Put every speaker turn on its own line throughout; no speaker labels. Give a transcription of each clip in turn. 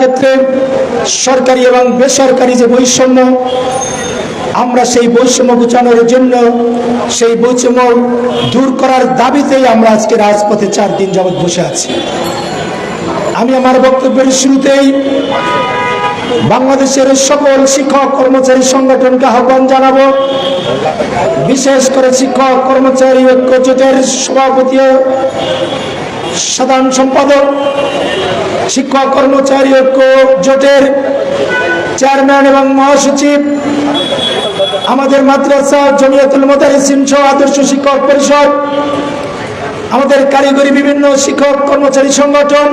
ক্ষেত্রে সরকারি এবং বেসরকারি যে বৈষম্য, আমরা সেই বৈষম্য ঘুচানোর জন্য সেই বৈষম্য দূর করার দাবিতেই আমরা আজকে রাজপথে চার দিন যাবৎ বসে আছি। আমি আমার বক্তব্যের শুরুতেই বাংলাদেশের সকল শিক্ষক কর্মচারী সংগঠনকে আহ্বান জানাব। বিশেষ করে শিক্ষক, কর্মচারী, ঐক্য জোটের সভাপতি সাধারণ সম্পাদক শিক্ষক, কর্মচারী ঐক্য জোটের চেয়ারম্যান এবং মহাসচিব, আমাদের মাদ্রাসা জমিয়তুল মোদারিসিন সহ আদর্শ শিক্ষক পরিষদ, আমাদের কারিগরি বিভিন্ন শিক্ষক, কর্মচারী সংগঠন,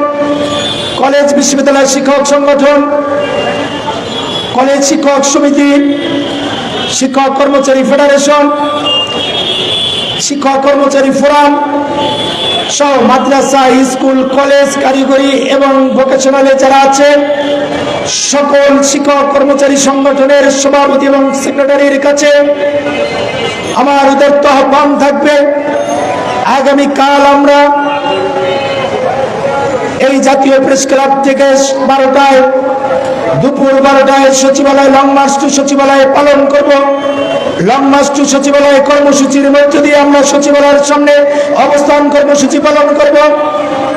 কলেজ বিশ্ববিদ্যালয় শিক্ষক সংগঠন, কলেজ শিক্ষক সমিতি, শিক্ষক কর্মচারী ফেডারেশন শিক্ষক কর্মচারী ফোরাম, সহ মাদ্রাসা, স্কুল, কলেজ, কারিগরি এবং ভোকেশনালে যারা আছে, সকল শিক্ষক কর্মচারী সংগঠনের সভাপতি এবং সেক্রেটারির কাছে আমার উদার্ত আহ্বান থাকবে। আগামীকাল আমরা এই জাতীয় প্রেস ক্লাব থেকে বারোটায়, দুপুর বারোটায় সচিবালয় লং মার্চ টু সচিবালয়ে পালন করব। লং মার্চ টু সচিবালয়ে কর্মসূচির মধ্য দিয়ে আমরা সচিবালয়ের সামনে অবস্থান কর্মসূচি পালন করব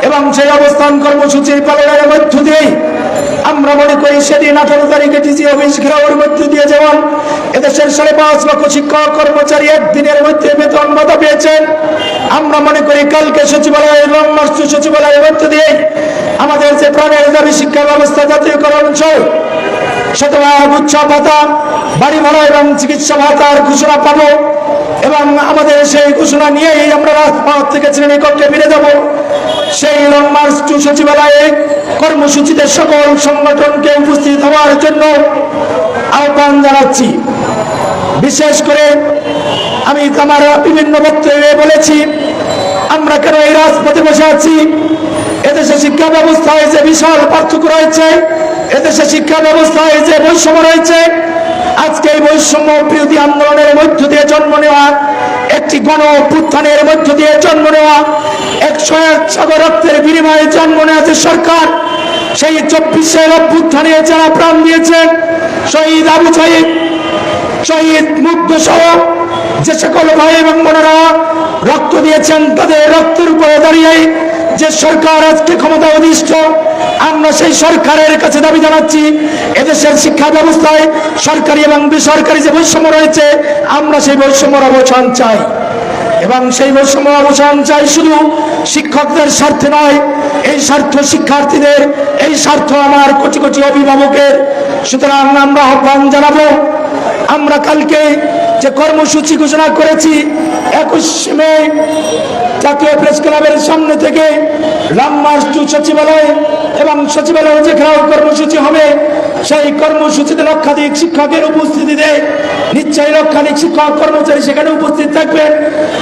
এবং সেই অবস্থান কর্মসূচির পালনের মধ্য দিয়েই আমরা মনে করি সেদিন আঠারো তারিখে ডিসি অফিস ঘেরাওয়ের মধ্য দিয়ে যেমন এদেশের সাড়ে পাঁচ লক্ষ শিক্ষক, কর্মচারী একদিনের মধ্যে বেতন ভাতা পেয়েছেন। আমরা মনে করি কালকে সচিবালয় লং মার্চ সচিবালয়ের মধ্য দিয়ে আমাদের যে প্রাণের দাবি শিক্ষা ব্যবস্থা জাতীয়করণ সহ শতভাগ উৎসব ভাতা, বাড়ি ভাড়া এবং চিকিৎসা ভাতার ঘোষণা পাবো। এবং আমাদের সেই ঘোষণা নিয়েই আমরা রাজপথ থেকে শ্রেণীকক্ষে ফিরে যাব। সেই লং মার্চ টু সচিবালয়ে কর্মসূচিতে সকল সংগঠনকে উপস্থিত হওয়ার জন্য আহ্বান জানাচ্ছি। বিশেষ করে আমি আমার বিভিন্ন বক্তব্যে বলেছি, আমরা কেন এই রাজপথে বসে আছি? এদেশে শিক্ষা ব্যবস্থায় যে বিশাল পার্থক্য রয়েছে, এদেশে শিক্ষা ব্যবস্থায় যে বৈষম্য রয়েছে আজকে এই বৈষম্য বিরোধী আন্দোলনের মধ্য দিয়ে জন্ম নেওয়া, একটি গণ অভ্যুত্থানের মধ্য দিয়ে জন্ম নেওয়া একশো এক রক্তের বিনিময়ে জন্ম নেওয়া সরকার, সেই চব্বিশের অভ্যুত্থানে যারা প্রাণ দিয়েছেন শহীদ আবু সাহিদ শহীদ মুগ্ধ সহ যে সকল ভাই এবং বোনেরা রক্ত দিয়েছেন, তাদের রক্তের উপরে দাঁড়িয়ে যে সরকার আজকে ক্ষমতা অধিষ্ঠ, আমরা সেই সরকারের কাছে দাবি জানাচ্ছি, এদেশের শিক্ষা ব্যবস্থায় সরকারি এবং বেসরকারি যে বৈষম্য রয়েছে, আমরা সেই বৈষম্যর অবসান চাই। এবং সেই বৈষম্য অবসান চাই শুধু শিক্ষকদের স্বার্থে নয়, এই স্বার্থ শিক্ষার্থীদের, এই স্বার্থ আমার কোটি কোটি অভিভাবকের। সুতরাং আমরা আহ্বান জানাব, আমরা কালকে যে কর্মসূচি ঘোষণা করেছি, একুশ মে জাতীয় প্রেস ক্লাবের সামনে থেকে রামমাস্টু মার্চ টু সচিবালয় এবং সচিবালয়ে যে ঘেরাও কর্মসূচি হবে সেই কর্মসূচিতে লক্ষাধিক শিক্ষকের উপস্থিতিতে নিশ্চয়ই লক্ষাধিক শিক্ষক কর্মচারী সেখানে উপস্থিত থাকবেন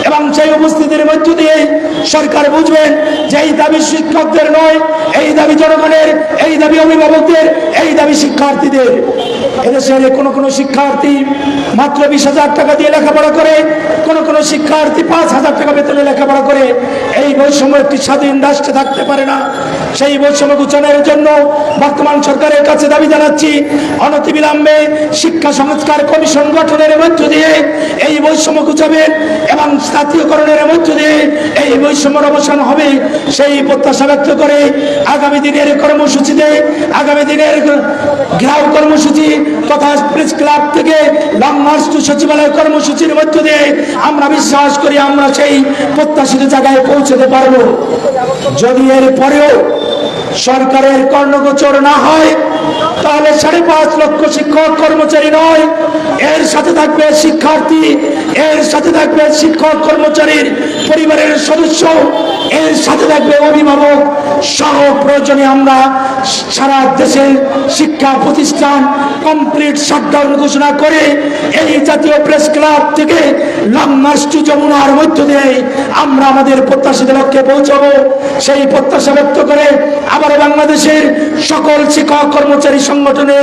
এবং সেই উপস্থিতির মধ্য দিয়ে সরকার বুঝবেন যে এই দাবি শিক্ষকদের নয়, এই দাবি জনগণের, এই দাবি অভিভাবকদের, এই দাবি শিক্ষার্থীদের। এদেশের কোনো কোনো শিক্ষার্থী মাত্র বিশ হাজার টাকা দিয়ে লেখাপড়া করে, কোনো কোনো শিক্ষার্থী পাঁচ হাজার টাকা বেতনে লেখাপড়া করে। এই বৈষম্য একটি স্বাধীন রাষ্ট্রে থাকতে পারে না। সেই বৈষম্য ঘোষণের জন্য বর্তমান সরকারের কাছে দাবি জানাচ্ছি অনতিবিলম্বে শিক্ষা সংস্কার কমিশন গঠনের মধ্য দিয়ে এই বৈষম্য ঘুচাবেন এবং জাতীয়করণের মধ্য দিয়ে এই বৈষম্যর অবসান হবে। সেই প্রত্যাশা ব্যক্ত করে আগামী দিনের কর্মসূচিতে, আগামী দিনের ঘেরাও কর্মসূচি তথা প্রেস ক্লাব থেকে লং মার্চ টু সচিবালয় কর্মসূচির মধ্য দিয়ে আমরা বিশ্বাস করি আমরা সেই প্রত্যাশিত জায়গায় পৌঁছতে পারব। যদি এর পরেও সরকারের কর্ণগোচর না হয়, তাহলে সাড়ে পাঁচ লক্ষ শিক্ষক, কর্মচারী নয়। এর সাথে থাকবে শিক্ষার্থী। এর সাথে থাকবে শিক্ষক, কর্মচারীর পরিবারের সদস্য, এর সাথে থাকবে অভিভাবক, সহ প্রয়োজনে আমরা সারা দেশের শিক্ষা প্রতিষ্ঠান কমপ্লিট শাটডাউন ঘোষণা করে এই জাতীয় প্রেস ক্লাব থেকে লং মার্চ টু যমুনার মধ্য দিয়ে আমরা আমাদের প্রত্যাশিত লক্ষ্যে পৌঁছাবো। সেই প্রত্যাশা ব্যক্ত করে আবার বাংলাদেশের সকল শিক্ষক কর্মচারী সংগঠনে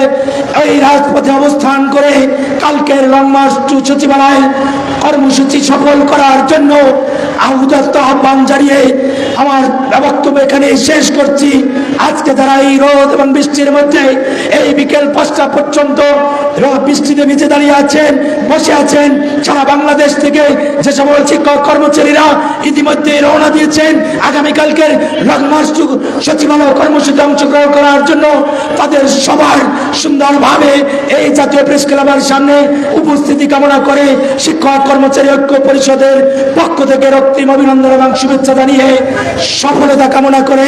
এই রাজপথে অবস্থান করে কালকের লং মার্চ সচিবালয় কর্মসূচি সফল করার জন্য আহ্বান জানিয়ে আমার বক্তব্য এখানে শেষ করছি। আজকে যারা এই রোদ এবং বৃষ্টির মধ্যে এই বিকেল পাঁচটা পর্যন্ত বৃষ্টিতে ভিজে দাঁড়িয়ে আছেন, বসে আছেন, সারা বাংলাদেশ থেকে যে সকল শিক্ষক কর্মচারীরা ইতিমধ্যে রওনা দিয়েছেন, আগামীকালকের লং সচিবালয় কর্মসূচি অংশগ্রহণ করার জন্য তাদের সবার সুন্দরভাবে এই জাতীয় প্রেস ক্লাবের সামনে উপস্থিতি কামনা করে শিক্ষক কর্মচারী ঐক্য পরিষদের পক্ষ থেকে রক্তিম অভিনন্দন এবং শুভেচ্ছা জানিয়ে সফলতা কামনা করে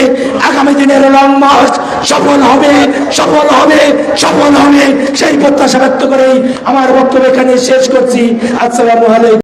আগামী দিনের লং মার্চ সফল হবে সফল হবে সফল হবে। সেই প্রত্যাশা ব্যক্ত করেই আমার বক্তব্য এখানে শেষ করছি। আসসালামু আলাইকুম।